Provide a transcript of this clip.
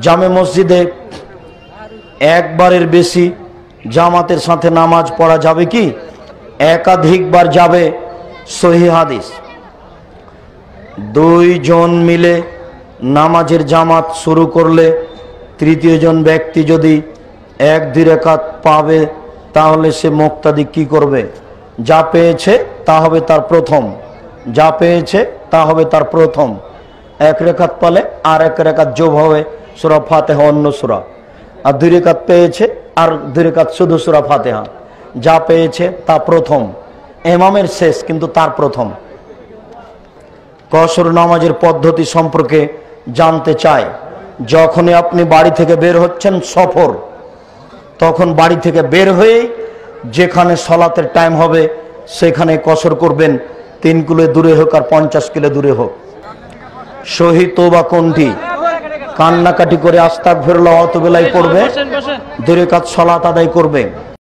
জামে মসজিদে একবারের বেশি জামাতের সাথে নামাজ পড়া যাবে কি? একাধিকবার যাবে সহি হাদিস। দুইজন মিলে নামাজের জামাত শুরু করলে তৃতীয় জন ব্যক্তি যদি এক দুই রেখাত পাবে, তাহলে সে মুক্তাদি কি করবে? যা পেয়েছে তা হবে তার প্রথম। যা পেয়েছে তা হবে তার প্রথম। এক রেখাত পালে আর এক রেখাত যোগ হবে। সুরা ফাতেহা, অন্য সুরা। আর দুই রেখাত পেয়েছে, আর দুই রেখাত শুধু সুরা ফাতেহা। যা পেয়েছে, তা প্রথম। এমামের শেষ, কিন্তু তার প্রথম। কসর নামাজের পদ্ধতি সম্পর্কে জানতে চায় যখনই আপনি বাড়ি থেকে বের হচ্ছেন সফর, তখন বাড়ি থেকে বের হয়ে যেখানে সলাতের টাইম হবে, সেখানে কসর করবেন। তিন কিলো দূরে হোক আর পঞ্চাশ কিলো দূরে হোক। শহীদ বা কোনটি? কান্নাকাটি করে আস্তাক ফেরলা অত বেলায় করবে দূরে কাজ সলাত আদায় করবে।